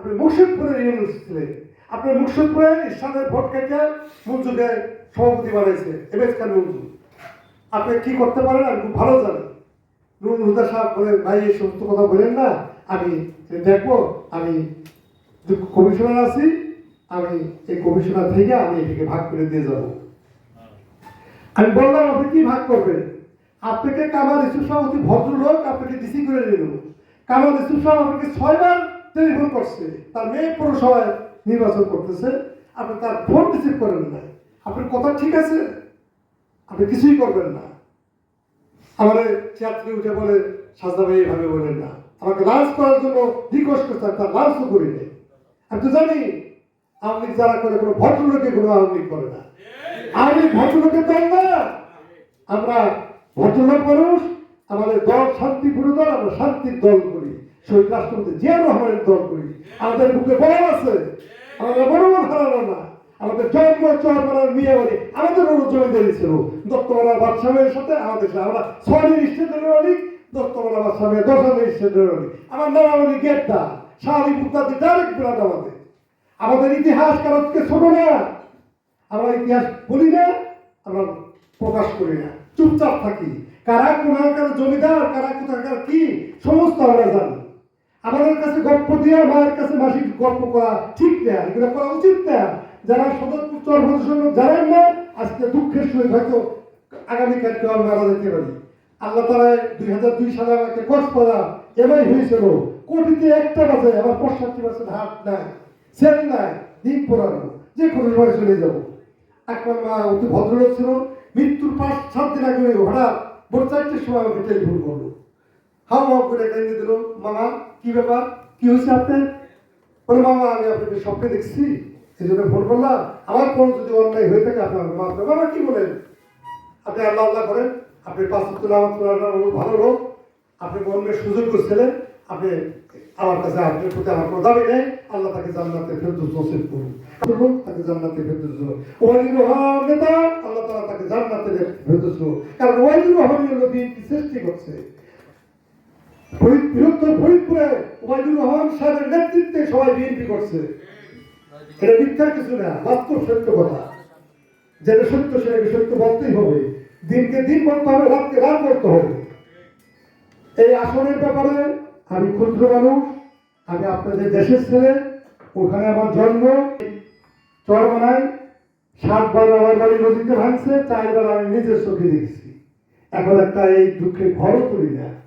আপনি মুর্শিদপুরের ইউনিট ছিলেন। আপনি মুর্শিদপুরে ইসলামের ভোট কেটে মঞ্জুকে সভাপতি বানাইছে এমএস খান মঞ্জু আপনি কি করতে পারেন? আমি খুব ভালো জানি। নুরুল হুদা সাহেব বলেন, ভাই, এই সমস্ত কথা বলেন না। আমি দেখব, আমি কমিশনার আছি, আমি এই কমিশনার থেকে আমি এটাকে ভাগ করে দিয়ে যাব। আমি বললাম, আপনি কি ভাগ করবেন? আপনাকে কামাল ইসুফ সাহেব অতি ভদ্রলোক আপনাকে ডিসি করে নিল কামাল ইসুফ সাহেব আপনাকে ছয়বার টেলিফোন করছে। তার মেয়ে পৌরসভায় নির্বাচন করতেছে। আপনি তার ফোন রিসিভ করেন না আপনার কথা ঠিক আছে? আপনি কিছুই করবেন না। আমাদের চেয়ার থেকে উঠে বলে, সাজদা ভাই এইভাবে বলেন না। আমাকে লাঞ্চ করার জন্য রিকোয়েস্ট করতে তার লাঞ্চও করি নাই। আমি তো জানি, আওয়ামী লীগ যারা করে, কোনো ভদ্রলোকে কোনো আওয়ামী লীগ করে না। আওয়ামী লীগ ভদ্রলোকের দল না। আমরা ভদ্রলোক মানুষ, আমাদের দল শান্তিপূর্ণ দল, আমরা শান্তির দল করি। শহীদ রাষ্ট্রপতি জিয়া রহমানের দল করি। আমাদের বুকে বল আছে, আমাদের মনোবল হারানো না। আমাদের জন্ম চরমার মিয়া বলে আমাদের অনু জমিদারি ছিল। দত্তমালা বাদশাহের সাথে আমাদের আমরা ছয় স্টেটের অলিক দত্তমালা বাদশাহের দশ হাজার স্টেটের অলিক আমার নামাবলী গেটটা শাহী মুক্তাদি ডাইরেক্ট বিরাট আমাদের। আমাদের ইতিহাস কারণকে ছোট না। আমরা ইতিহাস বলি না, আমরা প্রকাশ করি না। চুপচাপ থাকি। কারা কোনাকার জমিদার, কারা কোথাকার কি, সমস্ত আমরা জানি। আমাদের কাছে গল্প দিয়ে মায়ের কাছে মাসিক গল্প করা ঠিক না, এগুলো করা উচিত না। যারা সদরপুর চরভদ্র সঙ্গে জানেন না, আজকে দুঃখের সহিত হয়তো আগামীকাল কেউ আমি মারা যেতে পারি। আল্লাহ তালা দুই হাজার দুই সালে আমাকে কষ্ট করা এমআই হয়েছিল। কোটিতে একটা বাজে আমার পঁয়ষট্টি বছর হাত নাই, সেল নাই, দিন পড়ানো, যে কোনো সময় চলে যাব। একবার মা অতি ভদ্রলোক ছিল, মৃত্যুর পাঁচ, সাত দিন আগে হঠাৎ ভোর চারটের সময় আমাকে টেলিফোন করল। হাও হাও করে কেঁদে দিল, মামা কি ব্যাপার? কি হয়েছে আপনার? বলে মামা আমি আপনাকে স্বপ্নে দেখছি সেই জন্য ফোন করলাম। আমার ফোন যদি অন্যায় হয়ে থাকে আপনার মাফ মামা কি বলেন? আপনি আল্লাহ আল্লাহ করেন আপনি পাঁচ ভালো লোক আপনি অন্যের সুযোগ করছিলেন আপনি আমার কাছে আপনার প্রতি আমার কোনো দাবি নেই। আল্লাহ তাকে জান্নাতে ফেরদৌস নসিব করুন করুন, তাকে জান্নাতে ফেরদৌস। ওয়ালিদ রহমান নেতা আল্লাহ তাআলা তাকে জান্নাতে ফেরদৌস। কারণ ওয়ালিদ রহমান হলো সৃষ্টি করছে। বৃহত্তর ফরিদপুরে ওবায়দুর রহমান সাহেবের নেতৃত্বে সবাই বিএনপি করছে। এটা মিথ্যার কিছু না বাস্তব সত্য কথা। যেটা সত্য সেটাকে সত্য বলতেই হবে। দিনকে দিন বলতে হবে, রাতকে রাত করতে হবে। এই আসনের ব্যাপারে আমি ক্ষুদ্র মানুষ, আমি আপনাদের দেশের ছেলে, ওখানে আমার জন্ম। চরমানায় সাতবার আমার বাড়ি নদীতে ভাঙছে চারবার আমি নিজের চোখে দেখছি। এখন একটা এই দুঃখে ঘরও তুলি না।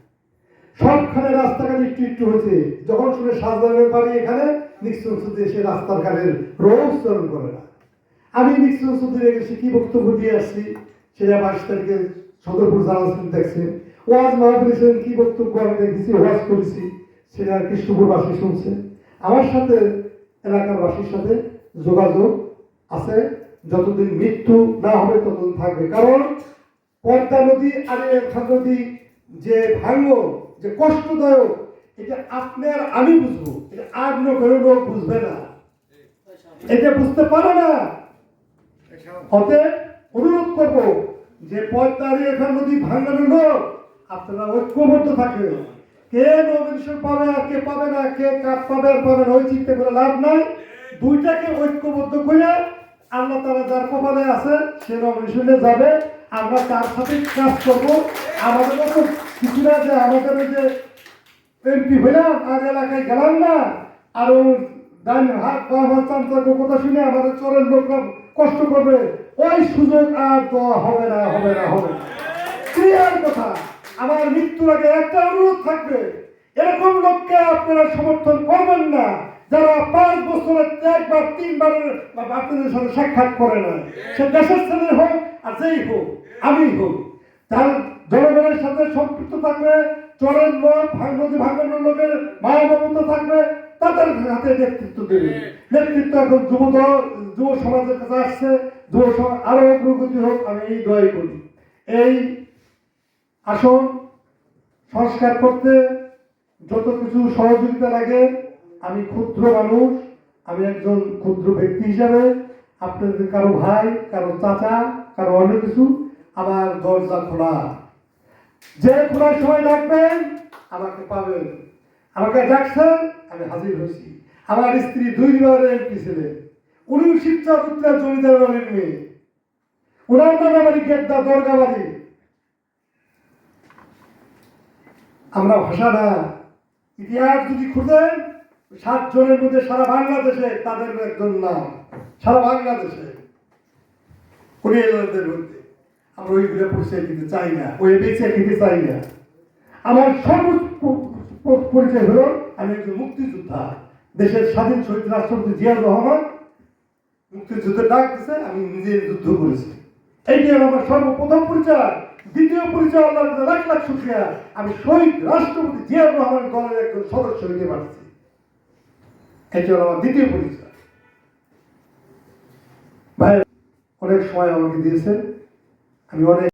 সবখানে রাস্তাঘাট একটু একটু হয়েছে। যখন শুনে সাজদানের বাড়ি এখানে শুধু এসে রাস্তার ঘাটের রোজ চরণ করে না। আমি শুধু গেছি কি বক্তব্য দিয়ে আসছি, সেটা বাইশ তারিখে সদরপুর জানাচ্ছেন দেখছেন ওয়াজ মাহফিলেছেন কি বক্তব্য আমি দেখেছি, ওয়াজ করেছি, সেটা কৃষ্ণপুরবাসী শুনছে। আমার সাথে এলাকার বাসীর সাথে যোগাযোগ আছে। যতদিন মৃত্যু না হবে, ততদিন থাকবে। কারণ পদ্মা নদী আর খান নদী যে ভাঙ্গ যে কষ্টদায়ক, এটা আপনার আমি বুঝব, এটা আর কোনো লোক বুঝবে না। এটা বুঝতে পারে না। অতএব অনুরোধ করব, যে পদ্মার এখান নদী ভাঙানো লোক, আপনারা ঐক্যবদ্ধ থাকবেন কে নমিনেশন পাবে আর কে পাবে না, কে কাজ পাবে, আর পাবে না, ওই চিন্তা করে লাভ নাই। দুইটাকে ঐক্যবদ্ধ করে আল্লাহ তারা যার কপালে আছে, সে নমিনেশনে যাবে। আমরা তার সাথে কাজ করব। আমাদের মতো কিছু না যে আমাদের যে এমপি হইলাম, আর এলাকায় গেলাম না। আর ও হাত আমার চান্তাকে কথা শুনে আমাদের চরের লোকরা কষ্ট করবে। ওই সুযোগ আর দেওয়া হবে না হবে না, হবে ক্লিয়ার কথা। আমার মৃত্যুর আগে একটা অনুরোধ থাকবে। এরকম লোককে আপনারা সমর্থন করবেন না। যারা পাঁচ বছরের একবার, তিনবারের আপনাদের সাথে সাক্ষাৎ করে না, সে দেশের ছেলে হোক আর যেই হোক, আমি হোক, তার জনগণের সাথে সম্পৃক্ত থাকবে, চরের লোক, ভাঙ- নদী ভাঙানোর লোকের মায়া থাকবে, তাদের হাতে নেতৃত্ব দেবে। নেতৃত্ব এখন যুব যুব সমাজের কাছে আসছে, যুব সমাজ আরও অগ্রগতি হোক, আমি এই দয় করি। এই আসন সংস্কার করতে যত কিছু সহযোগিতা লাগে আমি ক্ষুদ্র মানুষ, আমি একজন ক্ষুদ্র ব্যক্তি হিসাবে, আপনাদের কারও ভাই, কারও চাচা, কারও অন্য কিছু, আমার দরজা খোলা। যে খোলার সময় ডাকবেন, আমাকে পাবেন। আমাকে ডাকছেন, আমি হাজির হয়েছি। আমার স্ত্রী দুই বিবাহের এমপি ছিলেন। উনি শিবচর উত্তর জমিদার বাড়ির মেয়ে। ওনার নানা বাড়ি গেদ্দা দরগা বাড়ি আমরা ভাষা না। ইতিহাস যদি খুঁজেন সাত জনের মধ্যে সারা বাংলাদেশে তাদের একজন নাম। সারা বাংলাদেশে। মধ্যে। আমরা পরিচয় দিতে চাই না। ওই বেঁচে খেতে চাই না। আমার সর্বোচ্চ পরিচয় হলো, আমি একজন মুক্তিযোদ্ধা। দেশের স্বাধীন শহীদ রাষ্ট্রপতি জিয়াউর রহমান মুক্তিযুদ্ধের ডাক দিছে, আমি নিজে যুদ্ধ করেছি। এইটি আমার সর্বপ্রথম পরিচয়, দ্বিতীয় পরিচয় আল্লাহর কাছে লাখ লাখ শুক্রিয়া। আমি শহীদ রাষ্ট্রপতি জিয়াউর রহমান দলের একজন সদস্য হইতে পারছি। এটি হলো আমার দ্বিতীয় পরিচয়। ভাই অনেক সময় আমাকে দিয়েছেন। আমি অনেক